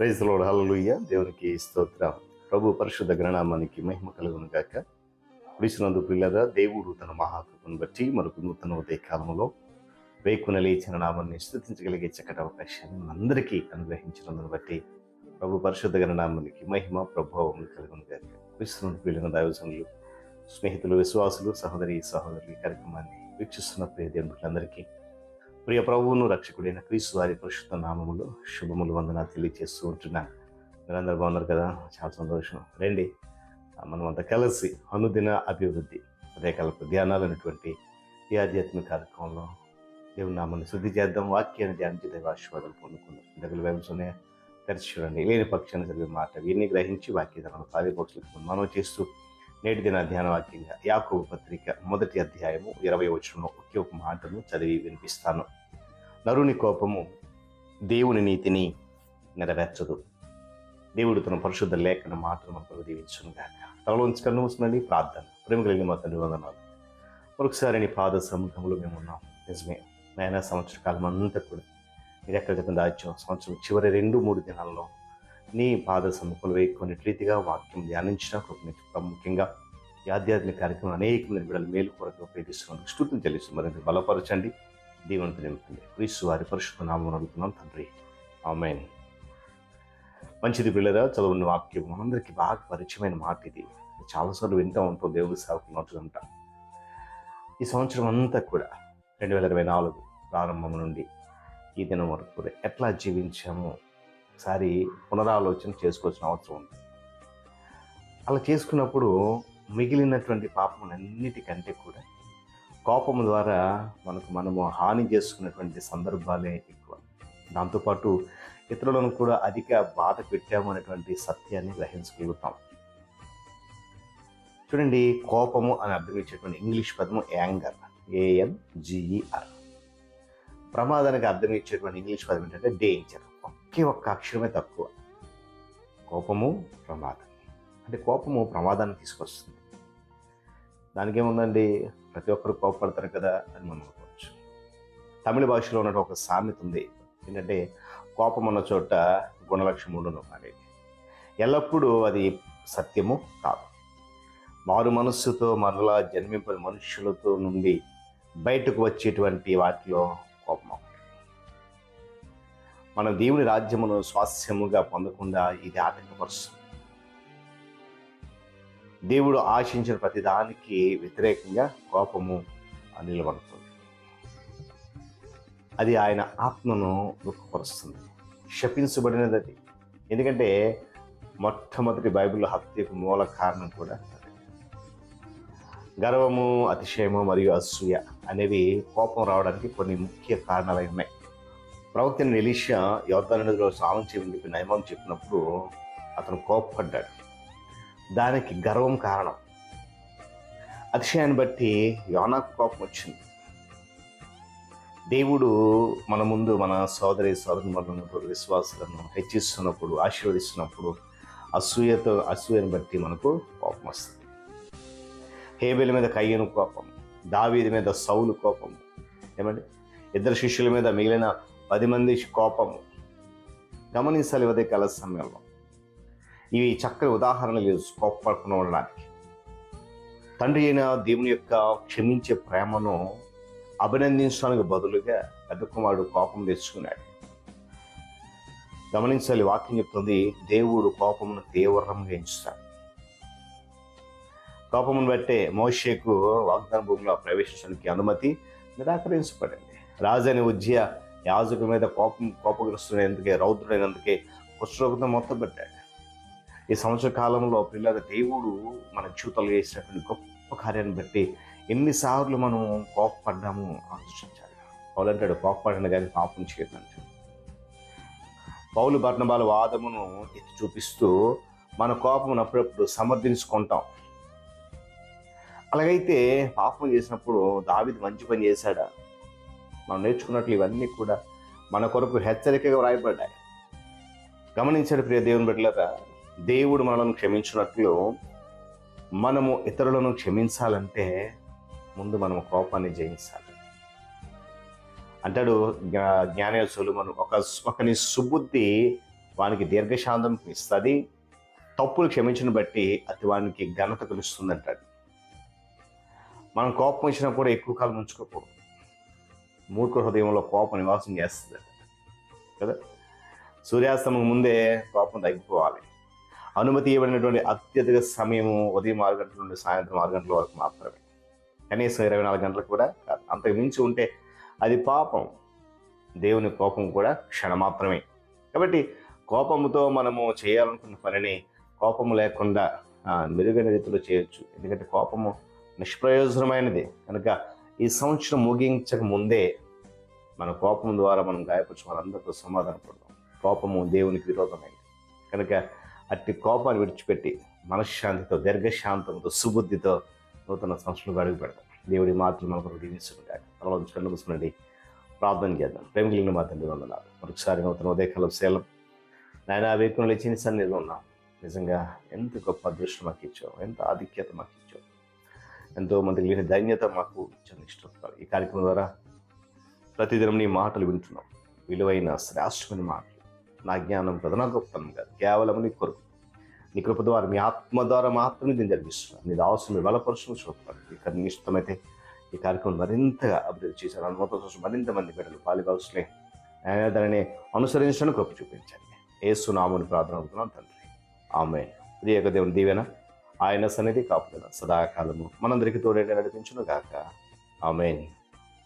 Praise load దేవునికి స్తోత్రం. ప్రభు పరిశుద్ధ గ్రణామానికి మహిమ కలుగును గాక. విశ్వనందు పిల్లరా దేవుడు తన మహాకృపను బట్టి మరొక నూతన ఉదయ కాలంలో వేకున లేచిన నామాన్ని స్థుతించగలిగే చక్కటి అవకాశాన్ని మనందరికీ అనుగ్రహించినందును బట్టి ప్రభు పరిశుద్ధ గణనామానికి మహిమ ప్రభావం కలుగును గాక. విశ్వనందు పిల్లల దైవజనులు స్నేహితులు విశ్వాసులు సహోదరి సహోదరులు ఈ కార్యక్రమాన్ని వీక్షిస్తున్న ప్రియ దేవులందరికీ ప్రియ ప్రభువును రక్షకుడైన క్రీస్తు వారి పరిశుద్ధ నామములు శుభములు వందన తెలియజేస్తూ ఉంటున్నాను మీరందరూ బాగున్నారు కదా? చాలా సంతోషం. రండి ఆ, మనం అంతా కలిసి అనుదిన అభివృద్ధి అదే ధ్యానాలు అనేటువంటి ఈ ఆధ్యాత్మిక కార్యక్రమంలో దేవుని నామాన్ని శుద్ధి చేద్దాం వాక్యాన్ని ధ్యానించి దైవాశీర్వాదాలు పొందుకుందాం. దగ్గర వేమసునే తెరచి చూడండి లేని పక్షాన్ని జరిగే మాట వీరిని గ్రహించి వాక్యధనం పాలిపోక్షలకు మనం చేస్తూ నేటి దిన ధ్యానవాక్యంగా యాకోబు పత్రిక మొదటి అధ్యాయము ఇరవై వచ్చిన ఒకే ఒక మాటను చదివి వినిపిస్తాను. నరుని కోపము దేవుని నీతిని నెరవేర్చదు. దేవుడు తన పరిశుద్ధ లేఖన మాటను మనకు దీవించును గాక. తలలోంచి కన్ను మూసుకునండి ప్రార్థన. ప్రేమ కలిగిన మా తండ్రి వందనాలు. మరొకసారి నీ పాద సముఖంలో మేము ఉన్నాం. నిజమే నాయన సంవత్సర కాలం అంతా కూడా మీరు ఎక్కడ చెప్పిన దాచ్యం సంవత్సరం చివరి రెండు మూడు దినాల్లో నీ పాద సముఖంలో వేయకొని రీతిగా వాక్యం ధ్యానించిన కృపణించి ముఖ్యంగా ఈ ఆధ్యాత్మిక కార్యక్రమం అనేక మంది బిడ్డలు మేలు కొరకు ఉపయోగిస్తున్నాను స్థుతిని తెలుసు మరింత బలపరచండి. దీవెనతో నింపండి. క్రీస్తు వారి పరిశుద్ధ నామం అడుగుతున్నాం తండ్రి. ఆమెన్. మంచిది పిల్లరా చదువున్న వాక్యం మనందరికీ బాగా పరిచయమైన మాట ఇది. చాలాసార్లు వింటూ ఉంటాం దేవుడి సేవకు నోటుదంట ఈ సంవత్సరం అంతా కూడా రెండు వేల ఇరవై నాలుగు ప్రారంభం నుండి ఈ దినం వరకు కూడా ఎట్లా జీవించామో? ఒకసారి పునరాలోచన చేసుకోవాల్సిన అవసరం ఉంది. అలా చేసుకున్నప్పుడు మిగిలినటువంటి పాపములన్నిటికంటే కూడా కోపం ద్వారా మనకు మనము హాని చేసుకున్నటువంటి సందర్భాలే ఎక్కువ. దాంతోపాటు ఇతరులను కూడా అధిక బాధ పెట్టాము అనేటువంటి సత్యాన్ని గ్రహించగలుగుతాం. చూడండి కోపము అని అర్థం ఇచ్చేటువంటి ఇంగ్లీష్ పదము యాంగర్ ఏఎన్ జిఈఆర్ ప్రమాదానికి అర్థం ఇచ్చేటువంటి ఇంగ్లీష్ పదం ఏంటంటే డేంజర్ ఒకే ఒక్క అక్షరమే తక్కువ. కోపము ప్రమాదం. అంటే కోపము ప్రమాదాన్ని తీసుకొస్తుంది. దానికేముందండి? ప్రతి ఒక్కరు కోపపడతారు కదా అని మనం అనుకోవచ్చు. తమిళ భాషలో ఉన్నట్టు ఒక సామెత ఉంది. ఏంటంటే కోపం ఉన్న చోట గుణలక్ష్యం ఉండను అనేది ఎల్లప్పుడూ అది సత్యము కాదు. మారు మనస్సుతో మరలా జన్మింపని మనుషులతో నుండి బయటకు వచ్చేటువంటి వాటిలో మన దేవుని రాజ్యమును స్వాస్యముగా పొందకుండా ఇది ఆటంకపరుస్తుంది దేవుడు ఆశించిన ప్రతిదానికి వ్యతిరేకంగా కోపము నిలబడుతుంది. అది ఆయన ఆత్మను దుఃఖపరుస్తుంది. శపించబడినది. అది ఎందుకంటే మొట్టమొదటి బైబిల్ హత్యకు మూల కారణం కూడా గర్వము అతిశయము మరియు అసూయ అనేవి కోపం రావడానికి కొన్ని ముఖ్య కారణాలు ఉన్నాయి ప్రవక్త ఎలీషా యోర్దాను నదిలో స్నానం చేయమని చెప్పి నయమం చెప్పినప్పుడు అతను కోపపడ్డాడు. దానికి గర్వం కారణం. అతిశయాన్ని బట్టి యోనాకు కోపం వచ్చింది. దేవుడు మన ముందు మన సోదరి సోదరులను విశ్వాసాలను హెచ్చిస్తున్నప్పుడు ఆశీర్వదిస్తున్నప్పుడు అసూయతో అసూయను బట్టి మనకు కోపం వస్తుంది. హేబెల మీద కయ్యను కోపం దావీది మీద సౌలు కోపం. ఏమండి? ఇద్దరు శిష్యుల మీద మిగిలిన పది మంది కోపము. గమనించాలి ఉదయ కాల సమయంలో. ఇవి చక్కని ఉదాహరణలు కోపడుకుని ఉండడానికి. తండ్రి అయిన దేవుని యొక్క క్షమించే ప్రేమను అభినందించడానికి బదులుగా పెద్ద కుమారుడు కోపం తెచ్చుకున్నాడు. గమనించాలి వాక్యం చెప్తుంది దేవుడు కోపమును తీవ్రంగా ఎంచుతాడు. కోపమును బట్టే మోషేకు వాగ్దాన భూమిలో ప్రవేశించడానికి అనుమతి నిరాకరించబడింది. రాజని ఉజ్జయ యాజకు మీద కోపం కోపగ్రస్తుడైనందుకే రౌద్రుడైనందుకే కుష్ఠరోగం మొత్తం పెట్టాడు. ఈ సంవత్సర కాలంలో పిల్లల దేవుడు మన జీవితంలో చేసినటువంటి గొప్ప కార్యాన్ని బట్టి ఎన్నిసార్లు మనం కోపపడ్డాము ఆలోచించాలి. పౌలంటాడు కోపపడిన కానీ పాపం చేయదంటాడు పౌలు బర్ణబాల వాదమును ఎత్తి చూపిస్తూ మన కోపం అప్పుడప్పుడు సమర్థించుకుంటాం. అలాగైతే పాపం చేసినప్పుడు దావిది మంచి పని చేశాడా? మనం నేర్చుకున్నట్లు ఇవన్నీ కూడా మన కొరకు హెచ్చరికగా వ్రాయబడ్డాయి. గమనించాడు ప్రియ దేవుని బిడ్డలరా దేవుడు మనల్ని క్షమించినట్లు మనము ఇతరులను క్షమించాలంటే ముందు మనం కోపాన్ని జయించాలి. అంటాడు జ్ఞా- జ్ఞానేశ్వరులు మనం ఒక ఒకని సుబుద్ధి వానికి దీర్ఘశాంతం ఇస్తుంది తప్పులు క్షమించిన బట్టి అది వానికి ఘనత కలుస్తుంది అంటాడు మనం కోపం వచ్చినప్పుడు కూడా ఎక్కువ కాలం ఉంచుకోకూడదు. మూర్ఖ హృదయంలో కోపం నివాసం చేస్తుంది. కదా? సూర్యాస్తమం ముందే కోపం తగ్గిపోవాలి. అనుమతి ఇవ్వబడినటువంటి అత్యధిక సమయము ఉదయం ఆరు గంటల నుండి సాయంత్రం ఆరు గంటల వరకు మాత్రమే. కనీసం ఇరవై నాలుగు గంటలకు కూడా కాదు. అంతకు మించి ఉంటే అది పాపం. దేవుని కోపం కూడా క్షణ మాత్రమే. కాబట్టి కోపముతో మనము చేయాలనుకున్న పనిని కోపము లేకుండా మెరుగైన రీతిలో చేయొచ్చు. ఎందుకంటే కోపము నిష్ప్రయోజనమైనది. కనుక ఈ సంవత్సరం ముగించక ముందే మన కోపం ద్వారా మనం గాయపరిచి వారందరితో సమాధానపడదాం కోపము దేవునికి విరోధమైంది కనుక అట్టి కోపాన్ని విడిచిపెట్టి మనశ్శాంతితో దీర్ఘశాంతంతో సుబుద్ధితో నూతన సంవత్సరంలో అడుగు పెడతాం దేవుడి మాటలు మనకు దీవిస్తుంటాయి తర్వాత కళ్ళు మూసుకునండి ప్రార్థన చేద్దాం. ప్రేమ కలిగిన మా తండ్రి వందనాలు. మరొకసారి నూతన ఉదయకాలం సేలం నాయన ఆ లేచిన సన్నిధిలో ఉన్నాం. నిజంగా ఎంత గొప్ప అదృష్టం మాకు ఇచ్చావు ఎంత ఆధిక్యత మాకు ఇచ్చావు ఎంతో మందికి లేని ధన్యత మాకు ఇష్టపడతారు ఈ కార్యక్రమం ద్వారా ప్రతిదినం నీ మాటలు వింటున్నాం. విలువైన శ్రేష్టమైన మాటలు. నా జ్ఞానం ప్రధాన గొప్పం కాదు. కేవలం నీ కొరకు. నీ కృప ద్వారా మీ ఆత్మ ద్వారా మాత్రమే నేను జరిగిస్తున్నాను. నీ దావసం మీ బలపరుషం చూస్తాను ఇక్కడ నీ ఇష్టమైతే ఈ కార్యక్రమం మరింతగా అభివృద్ధి చేశారు. అనుమత కోసం మరింత మంది బిడ్డలు పాలిభాగస్లే దానిని అనుసరించడానికి కృప చూపించండి. ఏసునామని ప్రార్థన అవుతున్నాను తండ్రి. ఆమె ప్రియక దేవుని దీవెన ఆయన సన్నిధి కాపుదల సదాకాలము. మనందరికీ తోడేట నడిపించును గాక ఆమెన్.